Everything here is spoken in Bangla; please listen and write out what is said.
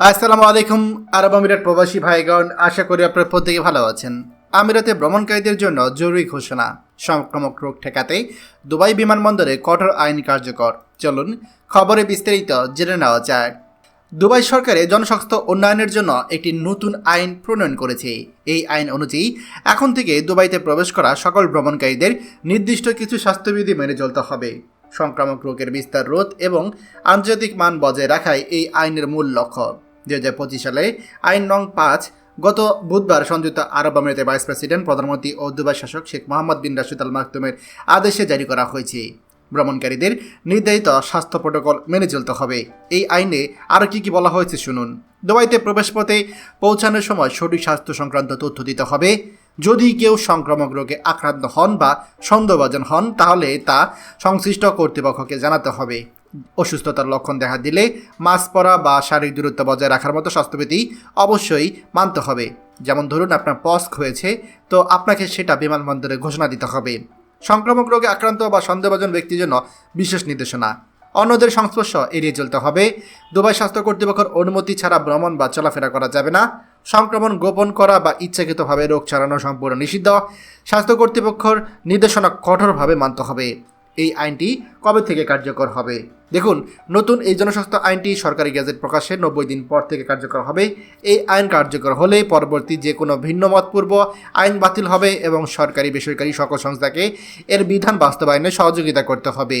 আসসালামু আলাইকুম, আরব আমিরাত প্রবাসী ভাইগণ। আশা করি আপনারা প্রত্যেকে ভালো আছেন। আমিরাতে ভ্রমণকারীদের জন্য জরুরি ঘোষণা। সংক্রামক রোগ ঠেকাতে দুবাই বিমানবন্দরে কঠোর আইন কার্যকর। চলুন, খবরে বিস্তারিত জেনে নেওয়া যায় দুবাই সরকারে জনস্বাস্থ্য উন্নয়নের জন্য একটি নতুন আইন প্রণয়ন করেছে। এই আইন অনুযায়ী, এখন থেকে দুবাইতে প্রবেশ করা সকল ভ্রমণকারীদের নির্দিষ্ট কিছু স্বাস্থ্যবিধি মেনে চলতে হবে। সংক্রামক রোগের বিস্তার রোধ এবং আন্তর্জাতিক মান বজায় রাখাই এই আইনের মূল লক্ষ্য। দু হাজার পঁচিশ সালে আইন নং পাঁচ, গত বুধবার সংযুক্ত আরব আমিরাতের ভাইস প্রেসিডেন্ট, প্রধানমন্ত্রী ও দুবাই শাসক শেখ মোহাম্মদ বিন রাশিদ আল মাকতুমের আদেশে জারি করা হয়েছে। ভ্রমণকারীদের নির্ধারিত স্বাস্থ্য প্রোটোকল মেনে চলতে হবে। এই আইনে আরও কী কী বলা হয়েছে শুনুন। দুবাইতে প্রবেশপথে পৌঁছানোর সময় সঠিক স্বাস্থ্য সংক্রান্ত তথ্য দিতে হবে। যদি কেউ সংক্রামক রোগে আক্রান্ত হন বা সন্দেহভাজন হন, তাহলে তা সংশ্লিষ্ট কর্তৃপক্ষকে জানাতে হবে। অসুস্থতার লক্ষণ দেখা দিলে মাস্ক পরা বা শারীরিক দূরত্ব বজায় রাখার মতো স্বাস্থ্যবিধি অবশ্যই মানতে হবে। যেমন ধরুন, আপনার পস্ক হয়েছে, তো আপনাকে সেটা বিমানবন্দরে ঘোষণা দিতে হবে। সংক্রামক রোগে আক্রান্ত বা সন্দেহভাজন ব্যক্তির জন্য বিশেষ নির্দেশনা। অন্যদের সংস্পর্শ এড়িয়ে চলতে হবে। দুবাই স্বাস্থ্য কর্তৃপক্ষের অনুমতি ছাড়া ভ্রমণ বা চলাফেরা করা যাবে না। সংক্রমণ গোপন করা বা ইচ্ছাকৃতভাবে রোগ ছড়ানো সম্পূর্ণ নিষিদ্ধ। স্বাস্থ্য কর্তৃপক্ষের নির্দেশনা কঠোরভাবে মানতে হবে। এই আইনটি কবে থেকে কার্যকর হবে? দেখুন, নতুন এই জনস্বাস্থ্য আইনটি সরকারি গ্যাজেট প্রকাশের নব্বই দিন পর থেকে কার্যকর হবে। এই আইন কার্যকর হলে পরবর্তী যে কোনো ভিন্ন মতপূর্ব আইন বাতিল হবে এবং সরকারি বেসরকারি সকল সংস্থাকে এর বিধান বাস্তবায়নে সহযোগিতা করতে হবে।